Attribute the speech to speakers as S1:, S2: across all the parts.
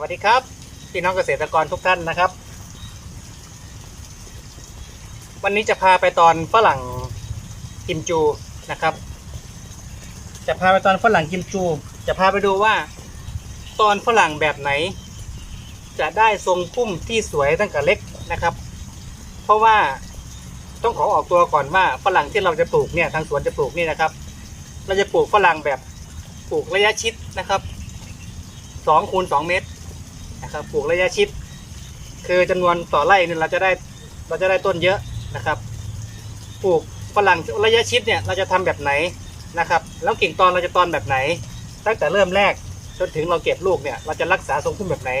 S1: วัสดีครับ พี่น้องเกษตรกรทุกท่านนะครับ วันนี้จะพาไปตอนฝรั่งกิมจูนะครับ จะพาไปตอนฝรั่งกิมจู จะพาไปดูว่า ตอนฝรั่งแบบไหน จะได้ทรงพุ่มที่สวยตั้งแต่เล็กนะครับ เพราะว่าต้องขอออกตัวก่อนว่าฝรั่งที่เราจะปลูกเนี่ยทางสวนจะปลูกนี่นะครับ เราจะปลูกฝรั่งแบบปลูกระยะชิดนะครับสองคูณสองเมตร นะครับปลูกระยะชิด คือจำนวนต่อไร่เนี่ยเราจะได้เราจะได้ต้นเยอะนะครับปลูกฝรั่งระยะชิดเนี่ยเราจะทำแบบไหนนะครับ แล้วกิ่งตอนเราจะตอนแบบไหน ตั้งแต่เริ่มแรกจนถึงเราเก็บลูกเนี่ยเราจะรักษาทรงพุ่มแบบไหน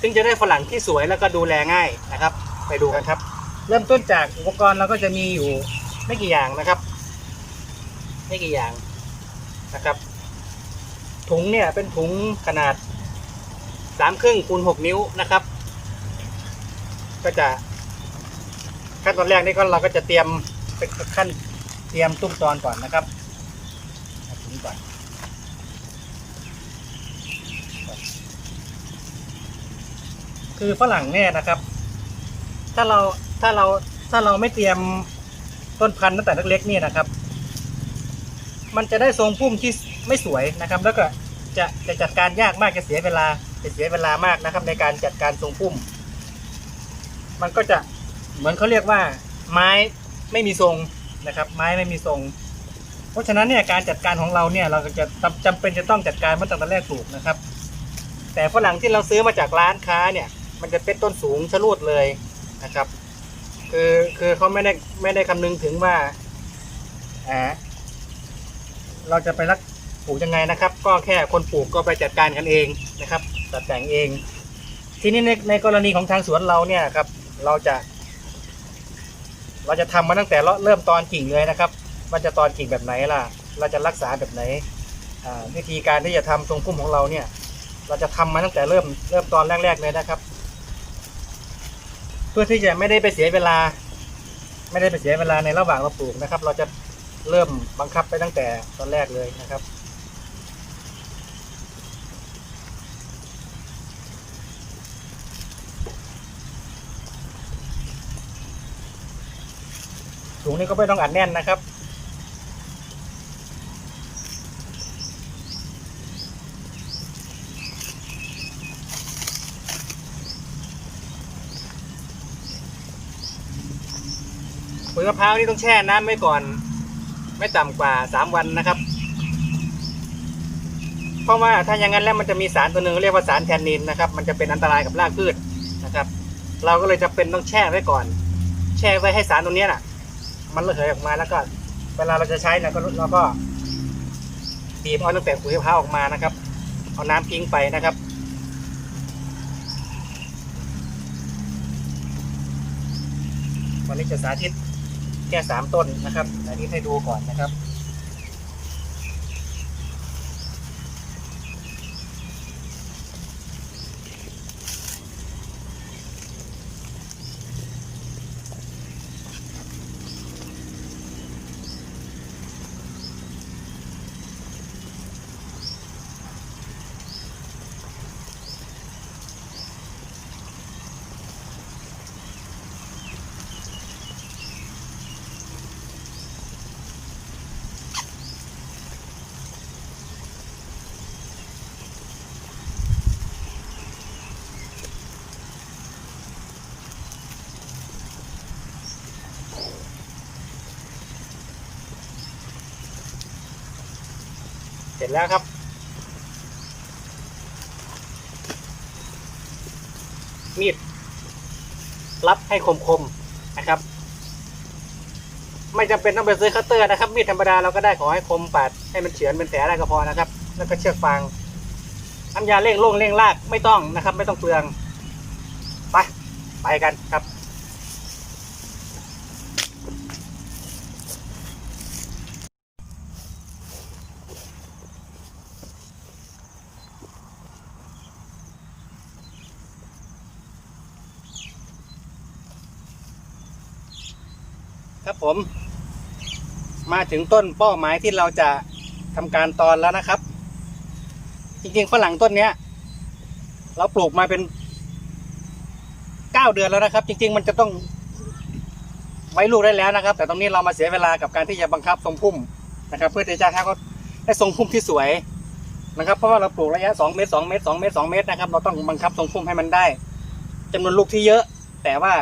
S1: ซึ่งจะได้ฝรั่งที่สวยแล้วก็ดูแลง่ายนะครับ ไปดูกันครับ เริ่มต้นจากอุปกรณ์เราก็จะมีอยู่ไม่กี่อย่างนะครับ ไม่กี่อย่างนะครับ ถุงเนี่ยเป็นถุงขนาด สามครึ่งคูณหกนิ้วนะครับ ก็จะขั้นตอนแรกนี่ก็เราก็จะเตรียมเป็นขั้นเตรียมตุ้มตอนก่อนนะครับถุงก่อนคือฝรั่งเนี่ยนะครับ ถ้าเราถ้าเราถ้าเราไม่เตรียมต้นพันธุ์ตั้งแต่เล็กๆนี่นะครับ มันจะได้ทรงพุ่มที่ไม่สวยนะครับ แล้วก็จะจะจัดการยากมากจะเสียเวลา จะเสียเวลามากนะครับ ในการจัดการทรงพุ่ม มันก็จะเหมือนเขาเรียกว่า ไม้ไม่มีทรงนะครับ ไม้ไม่มีทรง เพราะฉะนั้นเนี่ยการจัดการของเราเนี่ยเราจะจำจำเป็นจะต้องจัดการมาตั้งแต่แรกปลูกนะครับ แต่ฝรั่งที่เราซื้อมาจากร้านค้าเนี่ย มันจะเป็นต้นสูงชะลูดเลยนะครับ คือคือเขาไม่ได้ไม่ได้คำนึงถึงว่าอ่าเราจะไปรักปลูกยังไงนะครับ ก็แค่คนปลูกก็ไปจัดการกันเองนะครับ ตัดแต่งเอง ทีนี้ในในกรณีของทางสวนเราเนี่ยครับ เราจะ เราจะทำมาตั้งแต่เริ่มตอนกิ่งเลยนะครับว่าจะตอนกิ่งแบบไหนล่ะ เราจะรักษาแบบไหนวิธีการที่จะทำทรงพุ่มของเราเนี่ย เราจะทำมาตั้งแต่เริ่มเริ่มตอนแรกๆเลยนะครับ เพื่อที่จะไม่ได้ไปเสียเวลา ไม่ได้ไปเสียเวลาในระหว่างเราปลูกนะครับ เราจะเริ่มบังคับไปตั้งแต่ตอนแรกเลยนะครับ นี้ก็ไม่ต้องอัดแน่นนะครับ ปุ๋ยมะพร้าวนี่ต้องแช่น้ำไว้ก่อน ไม่ต่ำกว่าสามวันนะครับ เพราะว่าถ้าอย่างนั้นแล้วมันจะมีสารตัวหนึ่งเรียกว่าสารแทนนินนะครับ มันจะเป็นอันตรายกับรากพืชนะครับ เราก็เลยจะเป็นต้องแช่ไว้ก่อน แช่ไว้ให้สารตัวนี้น่ะ มันระเหยออกมาแล้วก็ เวลาเราจะใช้เนี่ยก็เราก็บีบเอาตั้งแต่ปุ๋ยมะพร้าวออกมานะครับ เอาน้ำทิ้งไปนะครับวันนี้จะสาธิตแค่สามต้นนะครับสาธิตให้ดูก่อนนะครับ ร็จแล้วครับ มีดรับให้คมๆนะครับ ไม่จำเป็นต้องไปซื้อคัตเตอร์นะครับ มีดธรรมดาเราก็ได้ขอให้คมปาดให้มันเฉือนเป็นแผลได้ก็พอนะครับ แล้วก็เชือกฟางน้ำยาเร่งล่งเร่งลากไม่ต้องนะครับ ไม่ต้องเปลือง ไป ไปกันครับ ผม มาถึงต้นเป้าหมายที่เราจะทำการตอนแล้วนะครับ จริงๆฝรั่งต้นเนี้ย เราปลูกมาเป็นเก้าเดือนแล้วนะครับ จริง ๆ มันจะต้องไว้ลูกได้แล้วนะครับ แต่ตรงนี้เรามาเสียเวลากับการที่จะบังคับทรงพุ่มนะครับ เพื่อที่จะให้เขาได้ทรงพุ่มที่สวยนะครับ เพราะว่าเราปลูกระยะสองเมตรสองเมตรสองเมตรสองเมตรนะครับ เราต้องบังคับทรงพุ่มให้มันได้จำนวนลูกที่เยอะ แต่ว่า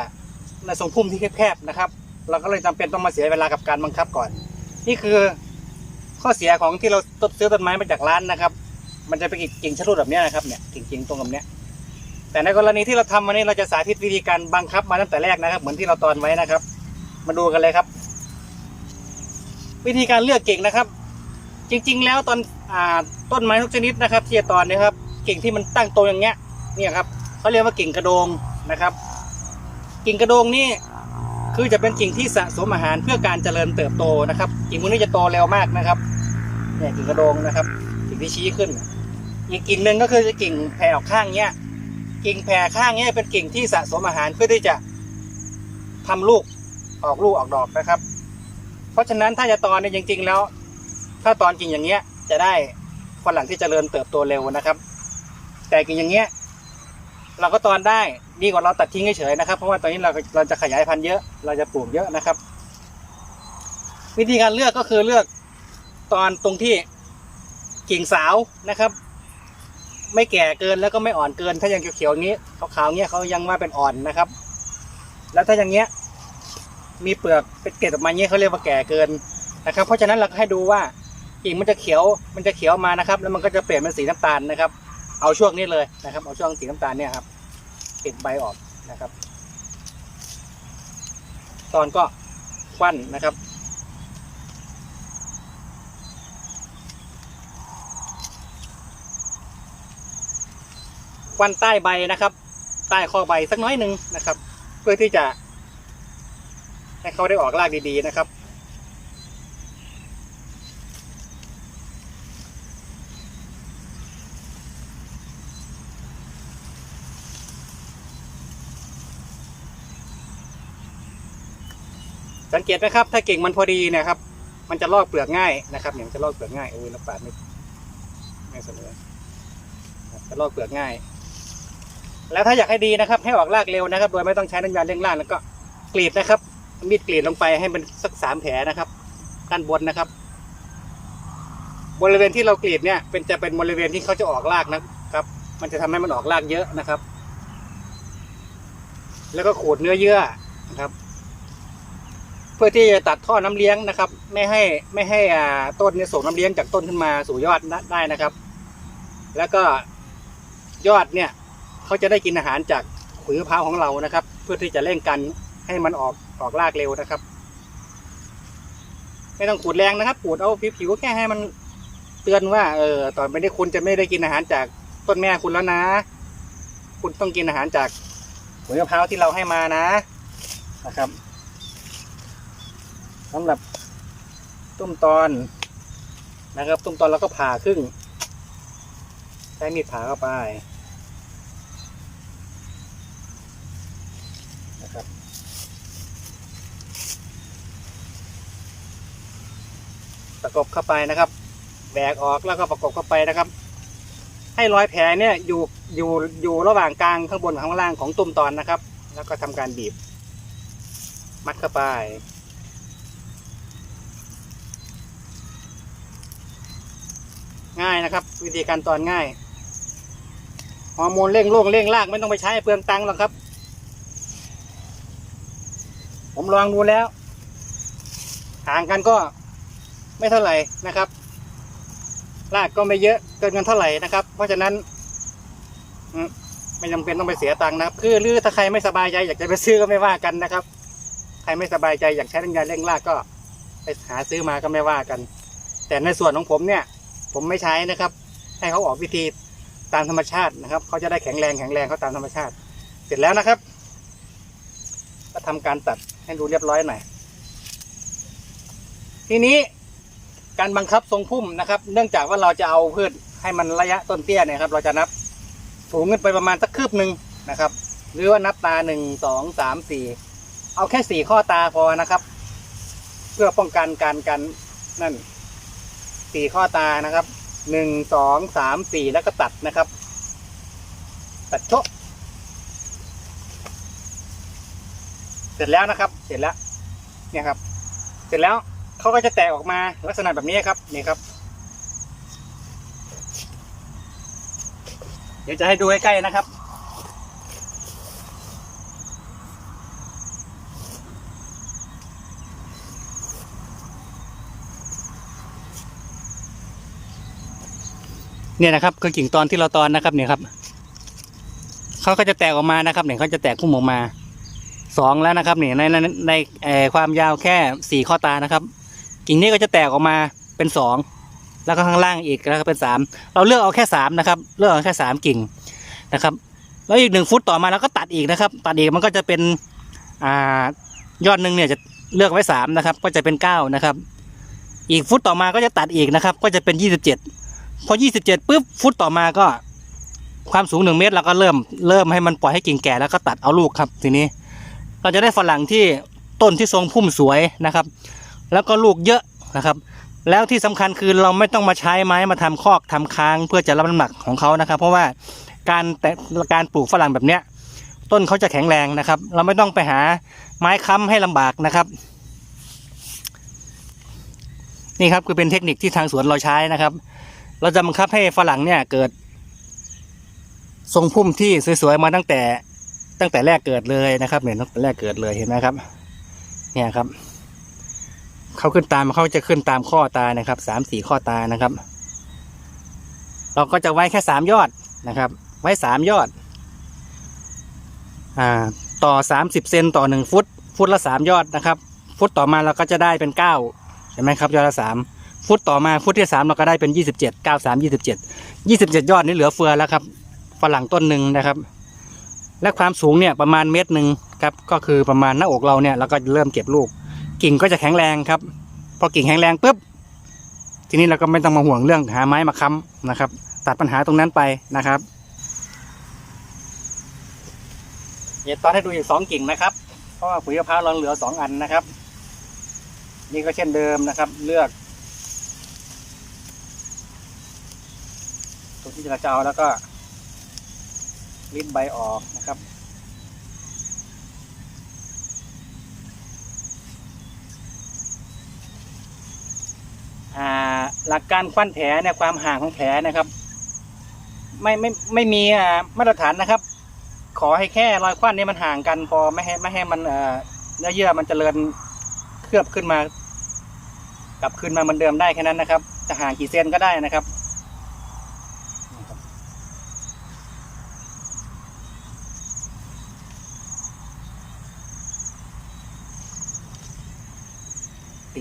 S1: ในทรงพุ่มที่แคบๆนะครับ เราก็เลยจำเป็นต้องมาเสียเวลากับการบังคับก่อน นี่คือข้อเสียของที่เราต้นซื้อต้นไม้มาจากร้านนะครับ มันจะเป็นกิ่งชะลูดแบบนี้นะครับเนี่ยกิ่งๆตรงแบบนี้แต่ในกรณีที่เราทำวันนี้เราจะสาธิตวิธีการบังคับมาตั้งแต่แรกนะครับ เหมือนที่เราตอนไว้นะครับ มาดูกันเลยครับ วิธีการเลือกกิ่งนะครับ จริง ๆ แล้วตอนอ่าต้นไม้ทุกชนิดนะครับที่จะตอนเนะครับกิ่งที่มันตั้งโตอย่างเงี้ยเนี่ยครับเขาเรียกว่ากิ่งกระโดงนะครับ กิ่งกระโดงนี่ คือจะเป็นกิ่งที่สะสมอาหารเพื่อการเจริญเติบโตนะครับ กิ่งพวกนี้จะโตเร็วมากนะครับเนี่ยกิ่งกระโดงนะครับ กิ่งที่ชี้ขึ้น อีกกิ่งหนึ่งก็คือกิ่งแผ่ออกข้างเนี้ย กิ่งแผ่ข้างเนี้ยเป็นกิ่งที่สะสมอาหารเพื่อที่จะทำลูกออกลูกออกดอกนะครับ เพราะฉะนั้นถ้าจะตอนเนี่ยจริงๆแล้ว ถ้าตอนกิ่งอย่างเงี้ยจะได้ฝรั่งที่เจริญเติบโตเร็วนะครับ แต่กิ่งอย่างเงี้ย เราก็ตอนได้ดีกว่าเราตัดทิ้งเฉยๆนะครับ เพราะว่าตอนนี้เราเราจะขยายพันธุ์เยอะ เราจะปลูกเยอะนะครับ วิธีการเลือกก็คือเลือกตอนตรงที่กิ่งสาวนะครับ ไม่แก่เกินแล้วก็ไม่อ่อนเกิน ถ้ายังเขียวๆอย่างนี้ขาวๆเงี้ยเขายังว่าเป็นอ่อนนะครับ แล้วถ้าอย่างเงี้ยมีเปลือกเป็นเกล็ดออกมาเงี้ยเขาเรียกว่าแก่เกินนะครับ เพราะฉะนั้นเราก็ให้ดูว่ากิ่งมันจะเขียวมันจะเขียวมานะครับ แล้วมันก็จะเปลี่ยนเป็นสีน้ำตาลนะครับ เอาช่วงนี้เลยนะครับ เอาช่วงสีน้ำตาลเนี่ยครับปิดใบออกนะครับ ตอนก็ควันนะครับ ควันใต้ใบนะครับ ใต้ข้อใบสักน้อยหนึ่งนะครับ เพื่อที่จะให้เขาได้ออกรากดีๆนะครับ เกตไหมครับ ถ้าเก่งมันพอดีนะครับ มันจะลอกเปลือกง่ายนะครับอย่างจะลอกเปลือกง่ายโอ้ยน้ำปาดไม่ไม่เสมอครับจะลอกเปลือกง่าย แล้วถ้าอยากให้ดีนะครับ ให้ออกรากเร็วนะครับ โดยไม่ต้องใช้น้ำยาเร่งรากแล้วก็กรีดนะครับ มีดกรีดลงไปให้มันสักสามแผลนะครับ ด้านบนนะครับ บริเวณที่เรากรีดเนี่ย เป็นจะเป็นบริเวณที่เขาจะออกรากนะครับ มันจะทำให้มันออกรากเยอะนะครับ แล้วก็ขูดเนื้อเยื่อนะครับ เพื่อที่จะตัดท่อน้ำเลี้ยงนะครับ ไม่ให้ไม่ให้อ่าต้นเนี่ยส่งน้ำเลี้ยงจากต้นขึ้นมาสู่ยอดได้นะครับ แล้วก็ยอดเนี่ยเขาจะได้กินอาหารจากขุยมะพร้าวของเรานะครับ เพื่อที่จะเร่งกันให้มันออกออกรากเร็วนะครับ ไม่ต้องขูดแรงนะครับขูดเอาผิวๆแค่ให้มันเตือนว่าเออต่อไปนี้คุณจะไม่ได้กินอาหารจากต้นแม่คุณแล้วนะ คุณต้องกินอาหารจากขุยมะพร้าวที่เราให้มานะนะครับ สำหรับตุ้มตอนนะครับ ตุ้มตอนเราก็ผ่าครึ่ง ใช้มีดผ่าเข้าไปนะครับประกบเข้าไปนะครับแบกออกแล้วก็ประกบเข้าไปนะครับ ให้รอยแผลเนี่ยอยู่อยู่อยู่ระหว่างกลางข้างบนข้างล่างของตุ่มตอนนะครับ แล้วก็ทำการบีบ มัดเข้าไป ง่ายนะครับ วิธีการตอนง่ายฮอร์โมนเร่งโรคเร่งรากไม่ต้องไปใช้เปลืองตังค์หรอกครับ ผมลองดูแล้ว ห่างกันก็ไม่เท่าไหร่นะครับรากก็ไม่เยอะเกินกันเท่าไหร่นะครับ เพราะฉะนั้นไม่จำเป็นต้องไปเสียตังค์นะครับ คือหรือถ้าใครไม่สบายใจอยากจะไปซื้อก็ไม่ว่ากันนะครับ ใครไม่สบายใจอยากใช้น้ำยาเร่งรากก็ ไปหาซื้อมาก็ไม่ว่ากัน แต่ในส่วนของผมเนี่ย ผมไม่ใช้นะครับ ให้เขาออกวิธีตามธรรมชาตินะครับเขาจะได้แข็งแรงแข็งแรงเขาตามธรรมชาติ เสร็จแล้วนะครับ ก็ทำการตัดให้ดูเรียบร้อยหน่อยทีนี้การบังคับทรงพุ่มนะครับ เนื่องจากว่าเราจะเอาพืชให้มันระยะต้นเตี้ยเนี่ยครับ เราจะนับสูงขึ้นไปประมาณสักคืบหนึ่งนะครับ หรือว่านับตาหนึ่งสองสามสี่เอาแค่สี่ข้อตาพอนะครับ เพื่อป้องกันการกันนั่น สี่ข้อตานะครับหนึ่งสองสามสี่แล้วก็ตัดนะครับ ตัดโชะเสร็จแล้วนะครับ เสร็จแล้ว เนี่ยครับ เสร็จแล้วเขาก็จะแตกออกมาลักษณะแบบนี้ครับนี่ครับ เดี๋ยวจะให้ดูใกล้ๆนะครับ เนี่ยนะครับคือกิ่งตอนที่เราตอนนะครับเนี่ยครับเขาก็จะแตกออกมานะครับเนี่ยเขาจะแตกพุ่มออกมาสองแล้วนะครับเนี่ยในในในความยาวแค่สี่ข้อตานะครับ กิ่งนี้ก็จะแตกออกมาเป็นสองแล้วก็ข้างล่างอีกแล้วก็เป็นสามเราเลือกเอาแค่สามนะครับ เลือกเอาแค่สามกิ่งนะครับ แล้วอีกหนึ่งฟุตต่อมาเราก็ตัดอีกนะครับ ตัดอีกมันก็จะเป็นอ่ายอดหนึ่งเนี่ยจะเลือกไว้สามนะครับ ก็จะเป็นเก้านะครับ อีกฟุตต่อมาก็จะตัดอีกนะครับ ก็จะเป็นยี่สิบเจ็ด พอ 27ปุ๊บฟุตต่อมาก็ความสูง 1 เมตรเราก็เริ่มเริ่มให้มันปล่อยให้กิ่งแก่แล้วก็ตัดเอาลูกครับทีนี้ เราจะได้ฝรั่งที่ต้นที่ทรงพุ่มสวยนะครับ แล้วก็ลูกเยอะนะครับ แล้วที่สำคัญคือเราไม่ต้องมาใช้ไม้มาทำคอกทำค้างเพื่อจะรับน้ำหนักของเขานะครับ เพราะว่าการแต่การปลูกฝรั่งแบบเนี้ยต้นเขาจะแข็งแรงนะครับ เราไม่ต้องไปหาไม้ค้ำให้ลำบากนะครับนี่ครับคือเป็นเทคนิคที่ทางสวนเราใช้นะครับ เราจะบังคับให้ฝรั่งเนี่ยเกิด ทรงพุ่มที่สวยๆมาตั้งแต่ ตั้งแต่แรกเกิดเลยนะครับเนี่ยตั้งแต่แรกเกิดเลยเห็นไหมครับ เนี่ยครับเขาขึ้นตามเขาจะขึ้นตามข้อตานะครับสามสี่ข้อตานะครับ เราก็จะไว้แค่สามยอดนะครับ ไว้สามยอด อ่า ต่อสามสิบเซนต่อหนึ่งฟุต ฟุตละสามยอดนะครับ ฟุตต่อมาเราก็จะได้เป็นเก้าเห็นไหมครับ ยอดละสาม ฟุตต่อมาฟุตที่สามเราก็ได้เป็นยี่สิบเจ็ดเก้าสามยี่สิบเจ็ดยี่สิบเจ็ดยอดนี่เหลือเฟือแล้วครับฝรั่งต้นหนึ่งนะครับ และความสูงเนี่ยประมาณเมตรหนึ่งครับก็คือประมาณหน้าอกเราเนี่ยเราก็เริ่มเก็บลูก กิ่งก็จะแข็งแรงครับ พอกิ่งแข็งแรงปุ๊บทีนี้เราก็ไม่ต้องมาห่วงเรื่องหาไม้มาค้ำนะครับ ตัดปัญหาตรงนั้นไปนะครับเดี๋ยวตอนให้ดูอีกสองกิ่งนะครับ เพราะว่าปุ๋ยมะพร้าวเราเหลือสองอันนะครับ นี่ก็เช่นเดิมนะครับ เลือก ตรง ที่เราจะเอาแล้วก็ริดใบออกนะครับ หลักการคว้านแผลเนี่ยความห่างของแผลนะครับ ไม่ไม่ไม่มีมาตรฐานนะครับ ขอให้แค่รอยคว้านเนี่ยมันห่างกันพอไม่ให้ไม่ให้มันเอ่อเนื้อเยื่อมันจเจริญเคลือบขึ้นมา กลับคืนมาเหมือนเดิมได้แค่นั้นนะครับ จะห่างกี่เซนก็ได้นะครับ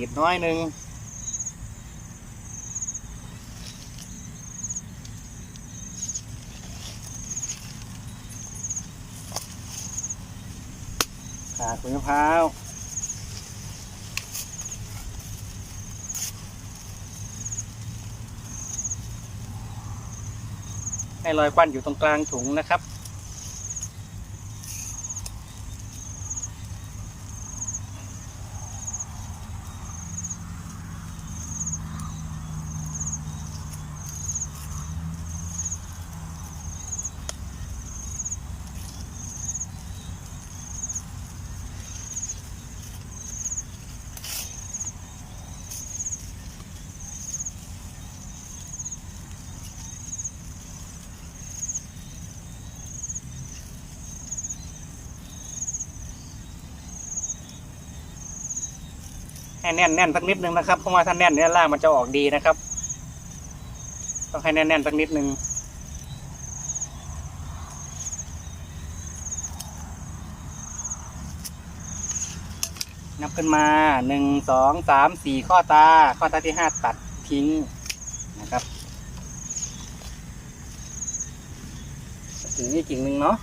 S1: ดน้อยหนึ่งขาขุยมะพร้าวให้รอยควันอยู่ตรงกลางถุงนะครับ ให้แน่นแน่นสักนิดนึงนะครับเพราะว่าถ้าแน่นเนี่ยล่างมันจะออกดีนะครับ ต้องให้แน่นแน่นสักนิดนึงนับขึ้นมาหนึ่งสองสามสี่ข้อตา ข้อตาที่ห้าตัดทิ้งนะครับกิ่งนี้กิ่งหนึ่งเนาะ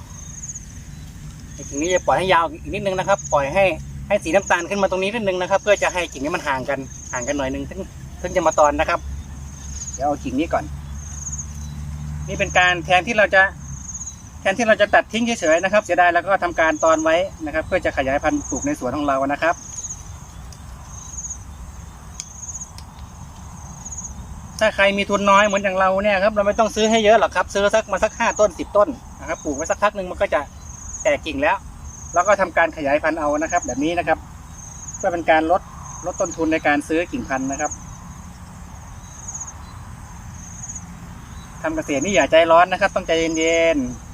S1: กิ่งนี้จะปล่อยให้ยาวอีกนิดนึงนะครับ ปล่อยให้ ให้สีน้ำตาลขึ้นมาตรงนี้นิดนึงนะครับ เพื่อจะให้กิ่งนี้มันห่างกันห่างกันหน่อยนึงถึงถึงจะมาตอนนะครับ เดี๋ยวเอากิ่งนี้ก่อน นี่เป็นการแทนที่เราจะแทนที่เราจะตัดทิ้งเฉยๆนะครับเสียดายแล้วก็ทำการตอนไว้นะครับ เพื่อจะขยายพันธุ์ปลูกในสวนของเรานะครับ ถ้าใครมีทุนน้อยเหมือนอย่างเราเนี่ยครับเราไม่ต้องซื้อให้เยอะหรอกครับ ซื้อสักมาสักห้าต้นสิบต้นนะครับปลูกไว้สักพักหนึ่งมันก็จะแตกกิ่งแล้ว แล้วก็ทำการขยายพันธุ์เอานะครับ แบบนี้นะครับเพื่อเป็นการลดลดต้นทุนในการซื้อกิ่งพันธุ์นะครับทำเกษตรนี่อย่าใจร้อนนะครับ ต้องใจเย็นๆ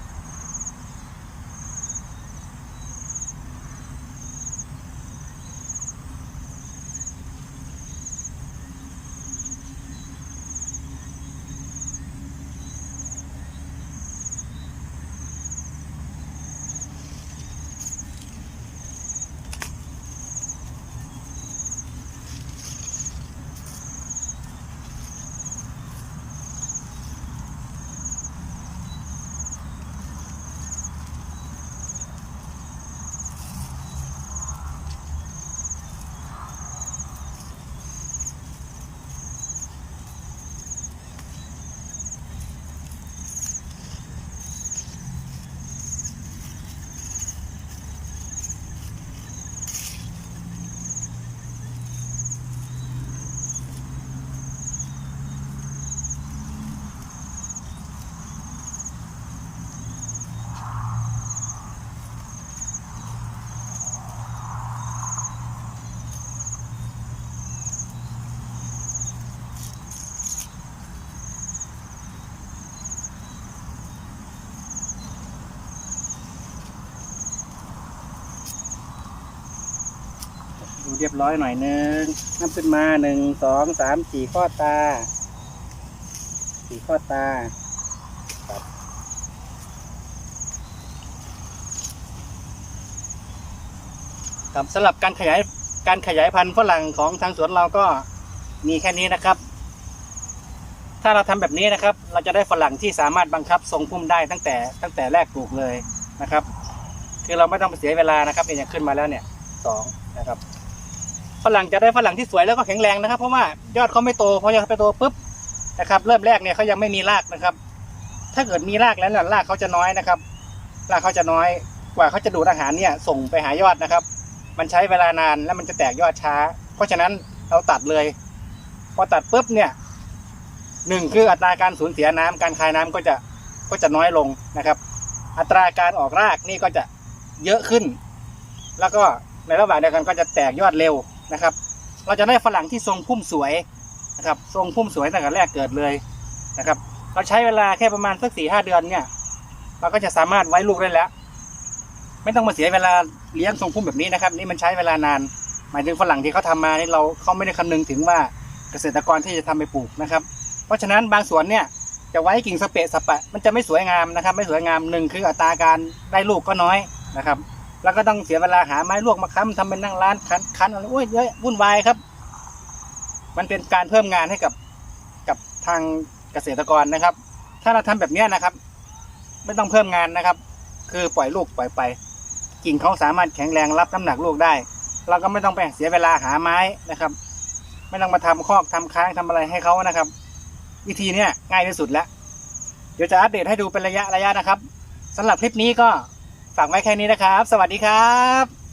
S1: เรียบร้อยหน่อยนึงน้ำขึ้นมาหนึ่งสองสามสี่ข้อตาสี่ข้อตาครับสำหรับการขยายการขยายพันธุ์ฝรั่งของทางสวนเราก็มีแค่นี้นะครับ ถ้าเราทำแบบนี้นะครับ เราจะได้ฝรั่งที่สามารถบังคับทรงพุ่มได้ตั้งแต่ตั้งแต่แรกปลูกเลยนะครับ คือเราไม่ต้องเสียเวลานะครับเนี่ยอย่างขึ้นมาแล้วเนี่ยสองนะครับ ฝรั่งจะได้ฝรั่งที่สวยแล้วก็แข็งแรงนะครับ เพราะว่ายอดเขาไม่โตพอยอดเขาไปโตปุ๊บนะครับ เริ่มแรกเนี่ยเขายังไม่มีรากนะครับ ถ้าเกิดมีรากแล้วเนี่ยรากเขาจะน้อยนะครับ รากเขาจะน้อยกว่าเขาจะดูดอาหารเนี่ยส่งไปหายอดนะครับ มันใช้เวลานานแล้วมันจะแตกยอดช้า เพราะฉะนั้นเราตัดเลย พอตัดปุ๊บเนี่ยหนึ่งคืออัตราการสูญเสียน้ำการคายน้ำก็จะก็จะน้อยลงนะครับ อัตราการออกรากนี่ก็จะเยอะขึ้น แล้วก็ในระหว่างเดียวกันก็จะแตกยอดเร็ว นะครับ เราจะได้ฝรั่งที่ทรงพุ่มสวยนะครับทรงพุ่มสวยตั้งแต่แรกเกิดเลยนะครับ เราใช้เวลาแค่ประมาณสักสี่ห้าเดือนเนี่ย เราก็จะสามารถไว้ลูกได้แล้ว ไม่ต้องมาเสียเวลาเลี้ยงทรงพุ่มแบบนี้นะครับ นี่มันใช้เวลานาน หมายถึงฝรั่งที่เขาทำมานี่เราเขาไม่ได้คำนึงถึงว่าเกษตรกรที่จะทำไปปลูกนะครับ เพราะฉะนั้นบางสวนเนี่ยจะไว้กิ่งสเปะสปะ มันจะไม่สวยงามนะครับ ไม่สวยงามหนึ่งคืออัตราการได้ลูกก็น้อยนะครับ แล้วก็ต้องเสียเวลาหาไม้ลวกมาค้ำทำเป็นนั่งร้านคันคันอะไรโอ้ยเยอะวุ่นวายครับ มันเป็นการเพิ่มงานให้กับกับทางเกษตรกรนะครับ ถ้าเราทำแบบนี้นะครับ ไม่ต้องเพิ่มงานนะครับ คือปล่อยลูกปล่อยไปกิ่งเขาสามารถแข็งแรงรับน้ำหนักลูกได้ เราก็ไม่ต้องไปเสียเวลาหาไม้นะครับ ไม่ต้องมาทำคอกทำค้างทำอะไรให้เขานะครับ วิธีเนี้ยง่ายที่สุดแล้ว เดี๋ยวจะอัปเดตให้ดูเป็นระยะระยะนะครับสำหรับคลิปนี้ก็ ฝากไว้แค่นี้นะครับ สวัสดีครับ